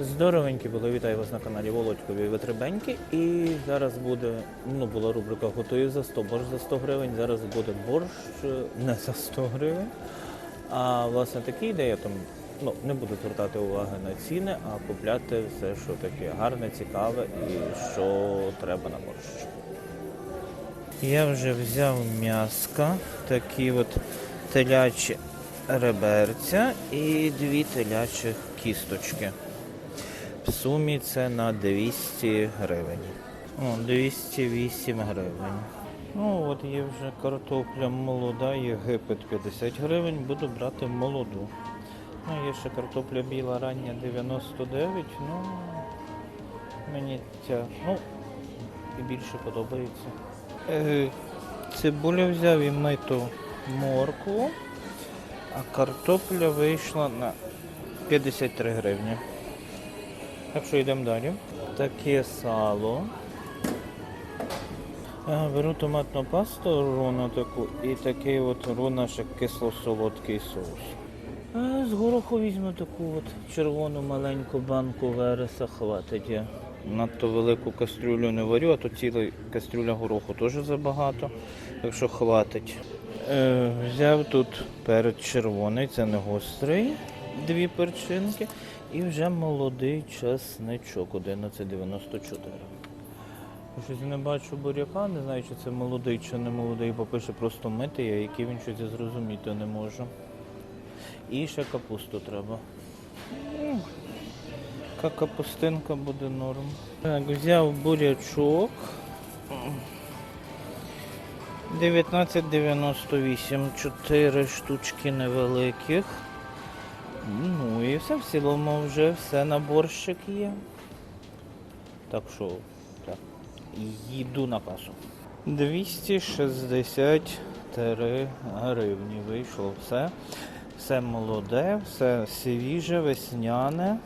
Здоровенькі були, вітаю вас на каналі Володькові Витребеньки. І зараз буде, ну була рубрика Готую за 100, борщ за 100 гривень. Зараз буде борщ е, не за 100 гривень. А власне такі ідеї там ну, не буду звертати уваги на ціни, а купляти все, що таке гарне, цікаве і що треба на борщ. Я вже взяв м'яска, такі от телячі реберця і дві телячі кісточки. В сумі це на 200 гривень. О, 208 гривень. Ну, от є вже картопля молода, Єгипет 50 гривень, буду брати молоду. Ну, є ще картопля біла рання 99, ну мені ця, ну, і більше подобається. Е, цибуля взяв і миту моркву, а картопля вийшла на 53 гривні. Так що йдемо далі. Таке сало. Беру томатну пасту руна таку і такий от руна ще кисло-солодкий соус. З гороху візьму таку от червону маленьку банку вереса хватить. Надто велику кастрюлю не варю, а то ціла кастрюля гороху теж забагато, так що хватить. Е, взяв тут перець червоний, це не гострий, дві перчинки. І вже молодий часничок 11,94. Щось не бачу буряка, не знаю, чи це молодий, чи не молодий, бо пише просто митий, а який він щось зрозуміти не можу. І ще капусту треба. М, Яка капустинка буде норм. Так, взяв бурячок. 19,98, 4 штучки невеликих. Ну і все в цілому вже все на борщик є. Так що, так, їду на касу. 263 гривні вийшло все. Все молоде, все свіже, весняне.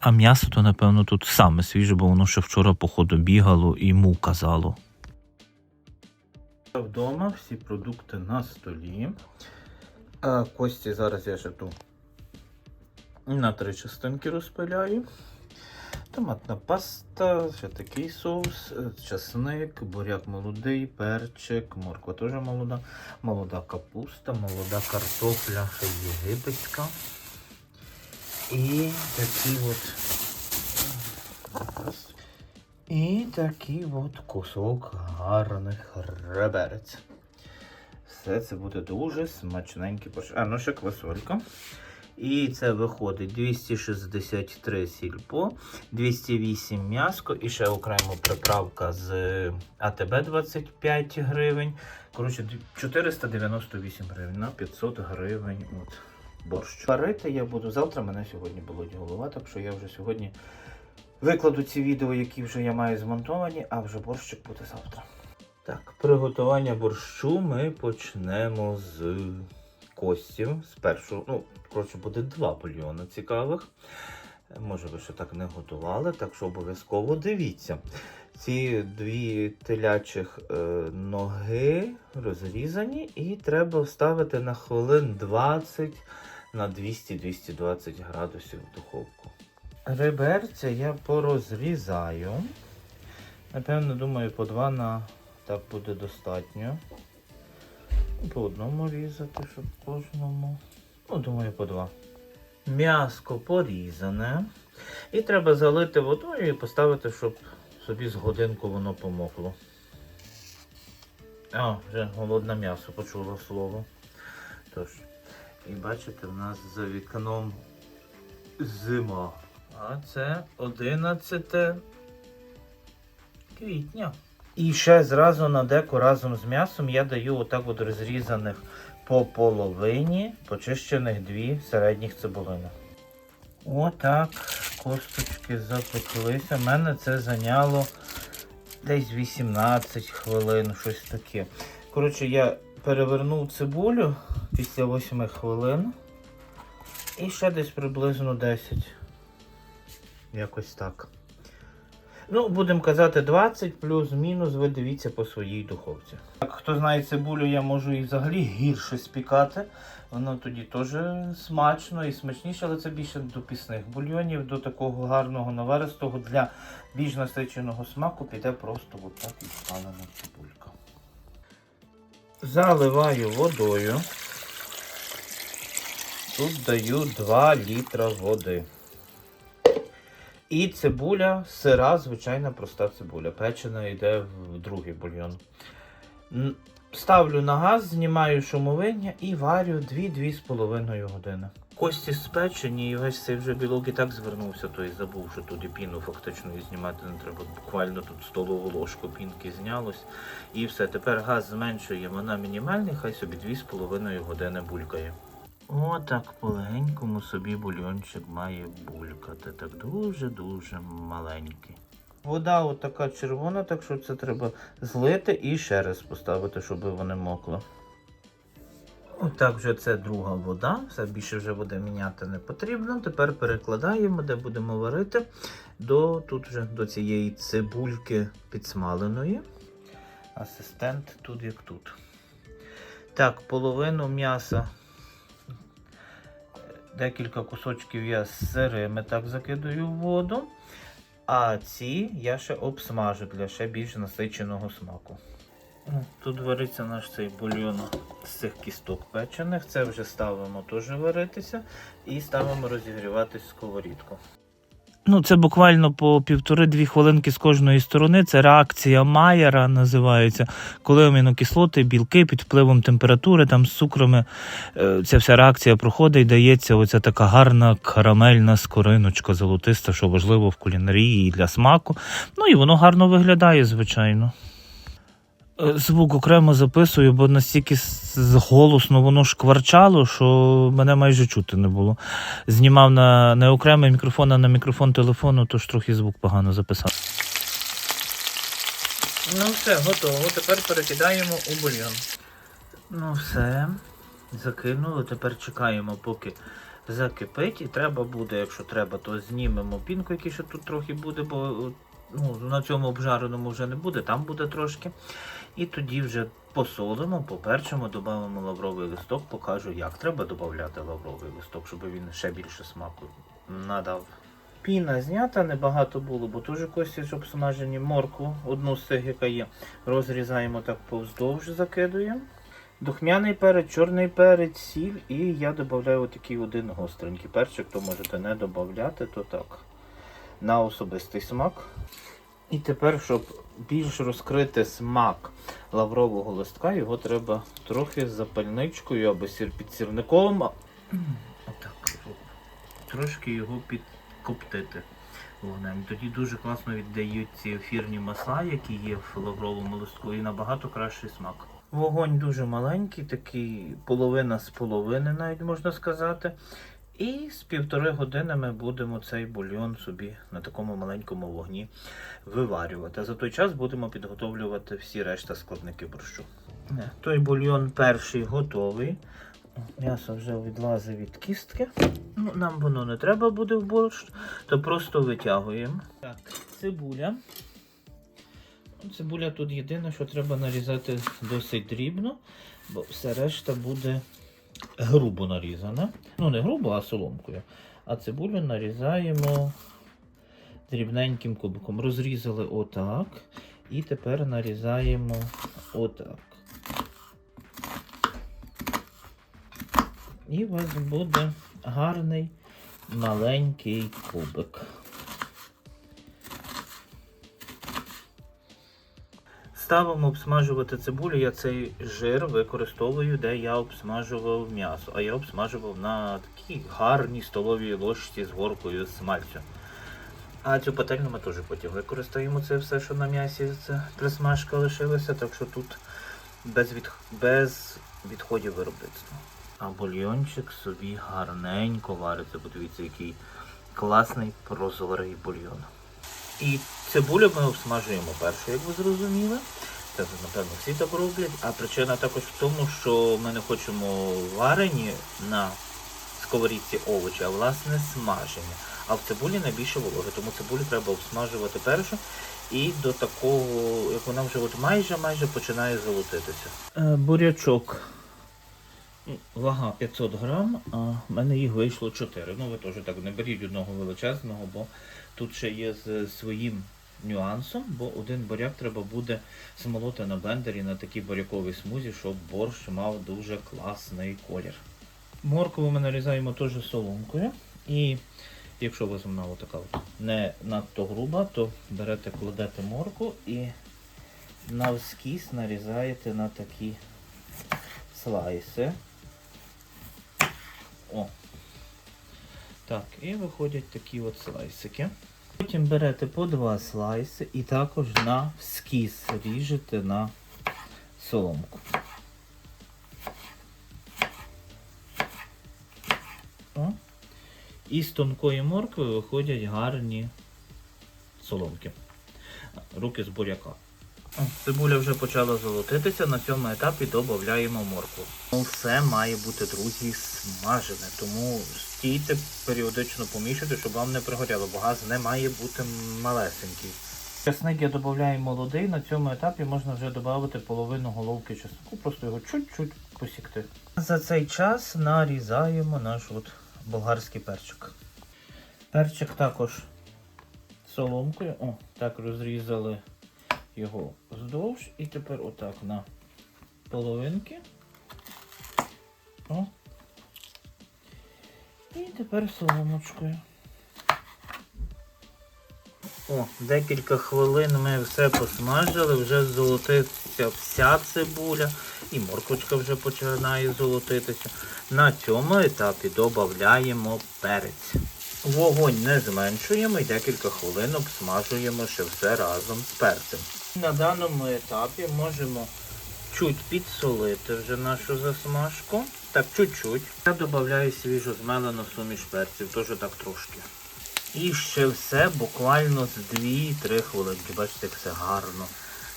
А м'ясо то, напевно, тут саме свіже, бо воно ще вчора, походу, бігало і йому казало. Вдома всі продукти на столі. А кості зараз я ще ту на три частинки розпиляю. Томатна паста, ще такий соус, е, часник, буряк молодий, перчик, морква теж молода, молода капуста, молода картопля, ще єгипетська. І такий от. І такий от кусок гарних реберець. Все це буде дуже смачненький борщ. А, ну ще квасолька. І це виходить 263 сільпо, 208 м'яско і ще окремо приправка з АТБ 25 гривень. Коротше, 498 гривень на 500 гривень. От, борщ. Парити я буду завтра, мене сьогодні болить голова, так що я вже сьогодні викладу ці відео, які вже я маю змонтовані, а вже борщик буде завтра. Так, приготування борщу ми почнемо з костів. Спершу, ну, коротше, буде два бульйони цікавих. Може, ви ще так не готували, так що обов'язково дивіться. Ці дві телячих е, ноги розрізані, і треба вставити на хвилин 20 на 200-220 градусів в духовку. Реберця я порозрізаю. Напевно, думаю, по два на так буде достатньо. По одному різати, щоб кожному. Ну, думаю, по два. М'яско порізане. І треба залити водою і поставити, щоб собі з годинку воно помокло. А, вже голодне м'ясо почуло слово. Тож, і бачите, в нас за вікном зима. А це 11 квітня. І ще зразу на деку разом з м'ясом я даю отак от розрізаних по половині, почищених дві середніх цибулини. Отак косточки запеклися. У мене це зайняло десь 18 хвилин, щось таке. Коротше, я перевернув цибулю після 8 хвилин. І ще десь приблизно 10. Якось так. Ну, будемо казати 20 плюс-мінус, ви дивіться по своїй духовці. Так, хто знає цибулю, я можу і взагалі гірше спікати. Воно тоді теж смачно і смачніше, але це більше до пісних бульйонів, до такого гарного наваристого для більш насиченого смаку піде просто от так і спалена цибулька. Заливаю водою. Тут даю 2 літра води. І цибуля, сира, звичайна проста цибуля. Печена йде в другий бульйон. Ставлю на газ, знімаю шумовиння і варю 2-2,5 години. Кості спечені і весь цей вже білок і так звернувся, то й забув, що туди піну фактично і знімати не треба. Буквально тут столову ложку пінки знялось. І все, тепер газ зменшуємо на мінімальний, хай собі 2,5 години булькає. Отак полегенькому собі бульйончик має булькати. Так дуже-дуже маленький. Вода от така червона, так що це треба злити і ще раз поставити, щоб вони мокли. Отак вже це друга вода, все більше вже води міняти не потрібно. Тепер перекладаємо, де будемо варити, до, тут вже до цієї цибульки підсмаленої. Асистент тут як тут. Так, половину м'яса декілька кусочків я з сирими так закидаю в воду. А ці я ще обсмажу для ще більш насиченого смаку. Тут вариться наш цей бульйон з цих кісток печених. Це вже ставимо теж варитися і ставимо розігріватись сковорідку. Ну, це буквально по півтори-дві хвилинки з кожної сторони. Це реакція Майера називається, коли амінокислоти, білки під впливом температури, там з цукрами. е, Ця вся реакція проходить дається оця така гарна карамельна скориночка золотиста, що важливо в кулінарії і для смаку. Ну і воно гарно виглядає, звичайно. Звук окремо записую, бо настільки голосно воно шкварчало, що мене майже чути не було знімав на не окремий мікрофон, а на мікрофон телефону, тож трохи звук погано записав. Ну все, готово. Тепер перекидаємо у бульйон. Ну все. Закинули. Тепер чекаємо, поки закипить. І треба буде, якщо треба, то знімемо пінку, який ще тут трохи буде, бо ну, на цьому обжареному вже не буде, там буде трошки. І тоді вже посолимо, поперчимо, додамо лавровий листок, покажу, як треба додати лавровий листок, щоб він ще більше смаку надав. Піна знята, небагато було, бо теж кості ж обсмажені моркву, одну з цих, яка є. Розрізаємо так повздовж, закидуємо. Духмяний перець, чорний перець, сіль і я додаю отакий один гостренький перчик, то можете не додати, то так. На особистий смак. І тепер, щоб більш розкрити смак лаврового листка, його треба трохи запальничкою або сір під сірником. Отак. Трошки його підкоптити вогнем. Тоді дуже класно віддають ці ефірні масла, які є в лавровому листку, і набагато кращий смак. Вогонь дуже маленький, такий половина з половини, навіть можна сказати. І з півтори години ми будемо цей бульйон собі на такому маленькому вогні виварювати. За той час будемо підготовлювати всі решта складники борщу. Е, Той бульйон перший готовий. М'ясо вже відлазить від кістки. Ну, нам воно не треба буде в борщ, то просто витягуємо. Так, цибуля. Ну, Цибуля тут єдине, що треба нарізати досить дрібно, бо все решта буде грубо нарізана. Ну, не грубо, а соломкою. А цибулю нарізаємо дрібненьким кубиком. Розрізали отак. І тепер нарізаємо отак. І у вас буде гарний маленький кубик. Ставимо обсмажувати цибулю. Я цей жир використовую, де я обсмажував м'ясо. А я обсмажував на такій гарній столовій ложці з горкою смальцю. А цю пательню ми теж потім використаємо це все, що на м'ясі це присмажка лишилася, так що тут без, від... без відходів виробництва. А бульйончик собі гарненько вариться. Подивіться, який класний прозорий бульйон. І цибулю ми обсмажуємо першу, як ви зрозуміли. Це, напевно, всі так роблять. А причина також в тому, що ми не хочемо варені на сковорідці овочі, а власне смажені. А в цибулі найбільше вологи, тому цибулю треба обсмажувати першу і до такого, як вона вже от майже майже починає золотитися. Е, бурячок. Вага 500 грам, а в мене їх вийшло 4. Ну ви теж так не беріть одного величезного, бо тут ще є з своїм нюансом, бо один буряк треба буде смолоти на блендері на такій буряковій смузі, щоб борщ мав дуже класний колір. Моркву ми нарізаємо теж соломкою. І якщо у вас вона така не надто груба, то берете, кладете морку і навскіз нарізаєте на такі слайси. О. Так, і виходять такі от слайсики. Потім берете по два слайси і також на скіс ріжете на соломку. О. І з тонкої моркви виходять гарні соломки. Руки з буряка. О, Цибуля вже почала золотитися, на цьому етапі додаємо моркву. Ну, Все має бути, друзі, смажене, тому стійте періодично помішати, щоб вам не пригоряло, бо газ не має бути малесенький. Часник я додаю молодий, на цьому етапі можна вже додати половину головки чеснику, просто його чуть-чуть посікти. За цей час нарізаємо наш от болгарський перчик. Перчик також соломкою. О, так розрізали його вздовж і тепер отак на половинки. О. І тепер соломочкою. О, декілька хвилин ми все посмажили, вже золотиться вся цибуля і морквочка вже починає золотитися. На цьому етапі додаємо перець. Вогонь не зменшуємо і декілька хвилин обсмажуємо ще все разом з перцем. На даному етапі можемо чуть підсолити вже нашу засмажку. Так, чуть-чуть. Я додаю свіжу змелену суміш перців, теж так трошки. І ще все буквально з 2-3 хвилинки. Бачите, як все гарно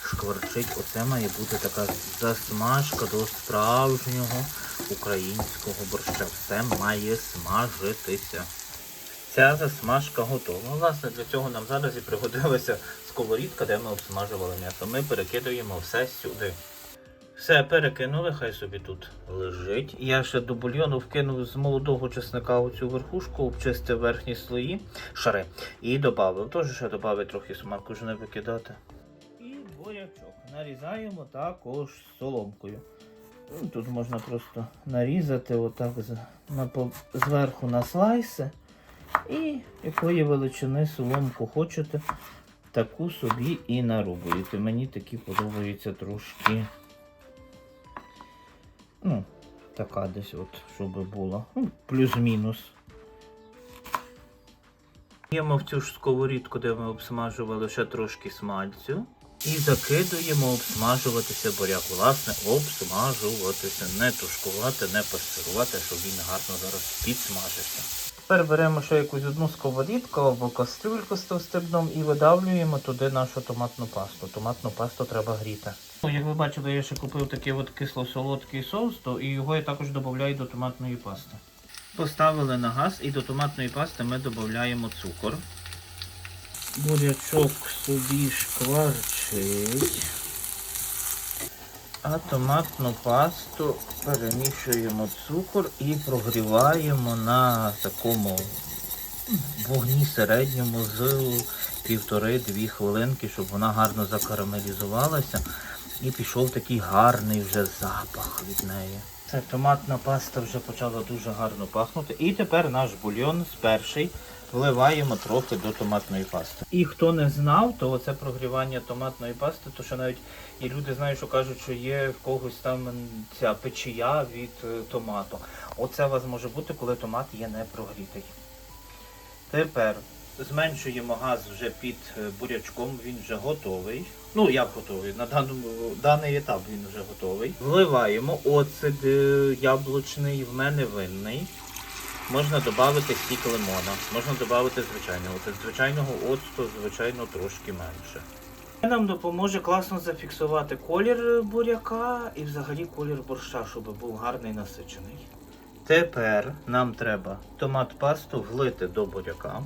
шкварчить. Оце має бути така засмажка до справжнього українського борща. Все має смажитися. Ця засмажка готова. Власне, для цього нам зараз і пригодилася сковорідка, де ми обсмажували м'ясо. Ми перекидуємо все сюди. Все перекинули, хай собі тут лежить. Я ще до бульйону вкинув з молодого чесника оцю верхушку, обчистив верхні слої, шари. І додав. Теж ще додав трохи смаку, ж не викидати. І бурячок. Нарізаємо також соломкою. Ну, Тут можна просто нарізати отак зверху на слайси. І якої величини соломку хочете, таку собі і нарубуєте. Мені такі подобаються трошки. Ну, така десь от, щоб була. Ну, плюс-мінус. Даємо в цю ж сковорідку, де ми обсмажували ще трошки смальцю. І закидуємо обсмажуватися буряк. Власне, обсмажуватися, не тушкувати, не пасирувати, щоб він гарно зараз підсмажився. Тепер беремо ще якусь одну сковорідку або кастрюльку з товстим дном і видавлюємо туди нашу томатну пасту. Томатну пасту треба гріти. Ну, Як ви бачили, я ще купив такий от кисло-солодкий соус, то і його я також додаю до томатної пасти. Поставили на газ і до томатної пасти ми додаємо цукор. Бурячок собі шкварчить. А томатну пасту перемішуємо цукор і прогріваємо на такому вогні середньому з півтори-дві хвилинки, щоб вона гарно закарамелізувалася і пішов такий гарний вже запах від неї. Це томатна паста вже почала дуже гарно пахнути. І тепер наш бульйон з перший вливаємо трохи до томатної пасти. І хто не знав, то оце прогрівання томатної пасти, то що навіть і люди знають, що кажуть, що є в когось там ця печія від е, томату. Оце у вас може бути, коли томат є не прогрітий. Тепер зменшуємо газ вже під е, бурячком, він вже готовий. Ну, як готовий? На даному даний етап він вже готовий. Вливаємо оцет е, яблучний, в мене винний. Можна додати сік лимона, можна додати звичайного оцет. Звичайного оцту, звичайно, трошки менше. Це нам допоможе класно зафіксувати колір буряка і взагалі колір борща, щоб був гарний насичений. Тепер нам треба томат пасту влити до буряка.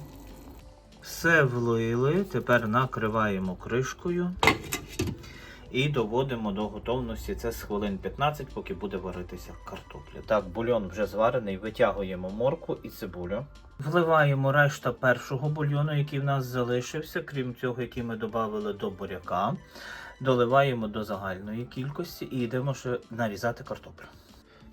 Все влили, тепер накриваємо кришкою і доводимо до готовності. Це з хвилин 15, поки буде варитися картопля. Так, бульйон вже зварений, витягуємо морку і цибулю. Вливаємо решта першого бульйону, який в нас залишився, крім цього, який ми додали до буряка. Доливаємо до загальної кількості і йдемо ще нарізати картоплю.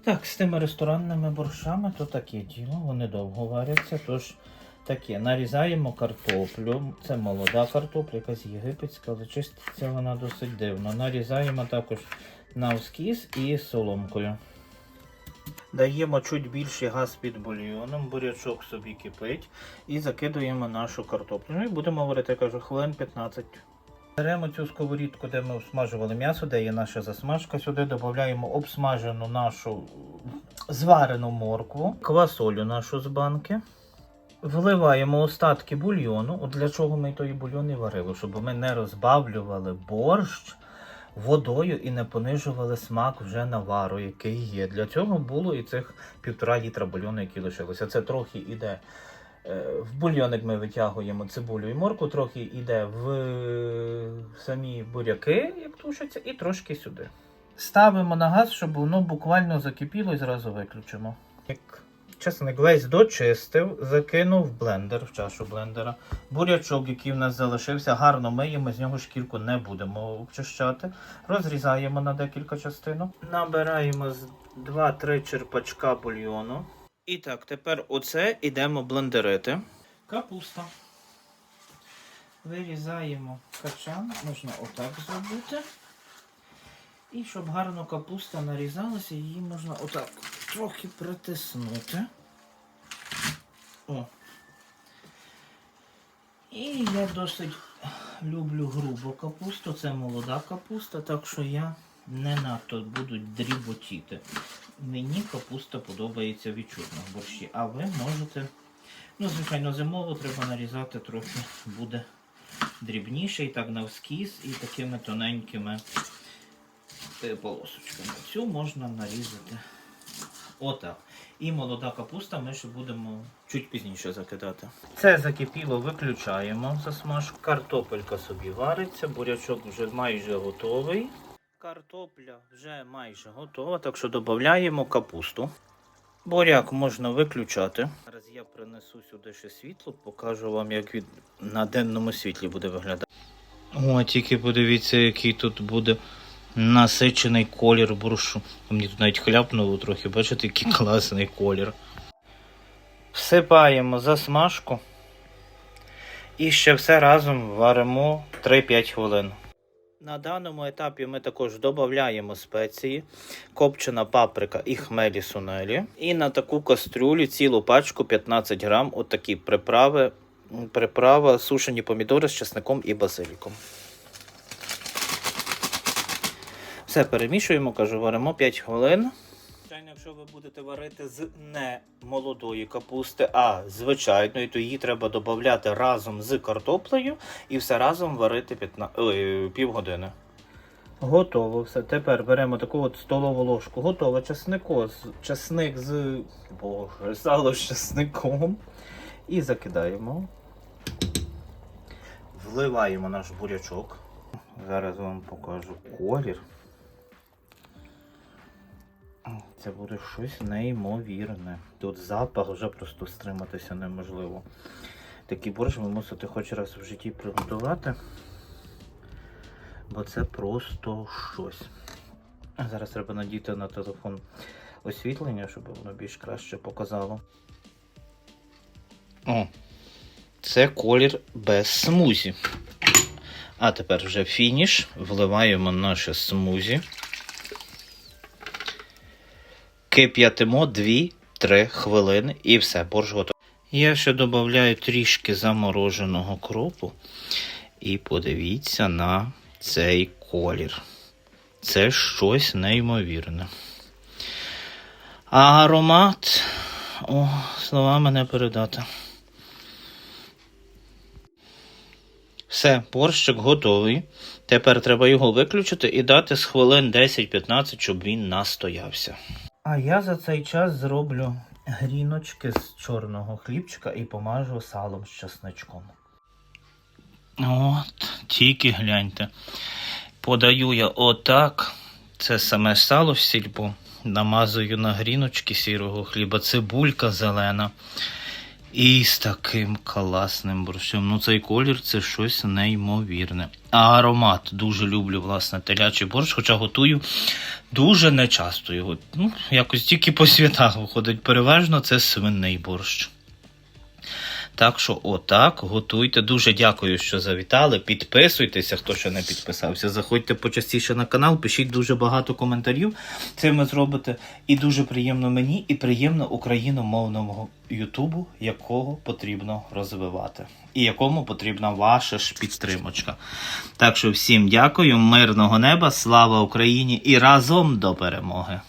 Так, з тими ресторанними борщами то таке діло, вони довго варяться, тож таке. Нарізаємо картоплю. Це молода картопля, якась єгипетська, але чиститься вона досить дивно. Нарізаємо також навскіз і соломкою. Даємо чуть більший газ під бульйоном, бурячок собі кипить і закидуємо нашу картоплю. Ну і будемо варити, я кажу, хвилин 15. Беремо цю сковорідку, де ми обсмажували м'ясо, де є наша засмажка. Сюди додаємо обсмажену нашу зварену моркву, квасолю нашу з банки. Вливаємо остатки бульйону. От для чого ми той бульйон і варили? Щоб ми не розбавлювали борщ водою і не понижували смак вже навару, який є. Для цього було і цих півтора літра бульйону, які лишилося. Це трохи іде. е, В бульйоник ми витягуємо цибулю і морку, трохи йде в самі буряки, як тушаться, і трошки сюди. Ставимо на газ, щоб воно буквально закипіло і зразу виключимо. Як чесник весь дочистив, закинув в блендер, в чашу блендера. Бурячок, який в нас залишився, гарно миємо, з нього шкірку не будемо обчищати. Розрізаємо на декілька частинок. Набираємо з 2-3 черпачка бульйону. І так, тепер оце йдемо блендерити. Капуста. Вирізаємо качан, можна отак зробити. І щоб гарно капуста нарізалася, її можна отак трохи притиснути. О. І я досить люблю грубу капусту, це молода капуста, так що я не надто буду дріботіти. Мені капуста подобається відчутно в борщі, а ви можете, ну, звичайно, зимову треба нарізати трохи буде дрібніше, і так навскіз, і такими тоненькими полосочками. Цю можна нарізати отак. І молода капуста ми ще будемо чуть пізніше закидати. Це закипіло, виключаємо засмажку. Картопелька собі вариться, бурячок вже майже готовий. Картопля вже майже готова, так що додаємо капусту. Буряк можна виключати. Зараз я принесу сюди ще світло, покажу вам, як він на денному світлі буде виглядати. О, тільки подивіться, який тут буде насичений колір борщу. Мені тут навіть хляпнуло трохи, бачите, який класний колір. Всипаємо засмажку. І ще все разом варимо 3-5 хвилин. На даному етапі ми також додаємо спеції, копчена паприка і хмелі сунелі. І на таку кастрюлю цілу пачку 15 грам отакі приправи. Приправа сушені помідори з чесником і базиліком. Все перемішуємо, кажу, варимо 5 хвилин. Звичайно, якщо ви будете варити з не молодої капусти, а звичайної, то її треба додати разом з картоплею і все разом варити 15, ой, півгодини. Готово все. Тепер беремо таку от столову ложку. Готове чеснико, чесник з. Боже, сало з чесником. І закидаємо. Вливаємо наш бурячок. Зараз вам покажу колір. Це буде щось неймовірне. Тут запах вже просто стриматися неможливо. Такий борщ ви мусите хоч раз в житті приготувати. Бо це просто щось. Зараз треба надіти на телефон освітлення, щоб воно більш краще показало. О, це колір без смузі. А тепер вже фініш. Вливаємо наше смузі. Кип'ятимо 2-3 хвилини і все, борщ готовий. Я ще додаю трішки замороженого кропу. І подивіться на цей колір. Це щось неймовірне. А аромат, о, словами не передати. Все, борщик готовий. Тепер треба його виключити і дати з хвилин 10-15, щоб він настоявся. А я за цей час зроблю гріночки з чорного хлібчика і помажу салом з чесночком. От, тільки гляньте. Подаю я отак. Це саме сало в сільпо. Намазую на гріночки сірого хліба, цибулька зелена. І з таким класним борщом. Ну, цей колір це щось неймовірне. А аромат дуже люблю, власне, телячий борщ, хоча готую дуже нечасто його. Ну, якось тільки по святах виходить. Переважно це свинний борщ. Так що, отак, готуйте. Дуже дякую, що завітали. Підписуйтеся, хто ще не підписався. Заходьте почастіше на канал, пишіть дуже багато коментарів. Це ви зробите і дуже приємно мені, і приємно україномовному Ютубу, якого потрібно розвивати, і якому потрібна ваша ж підтримочка. Так що всім дякую, мирного неба, слава Україні і разом до перемоги!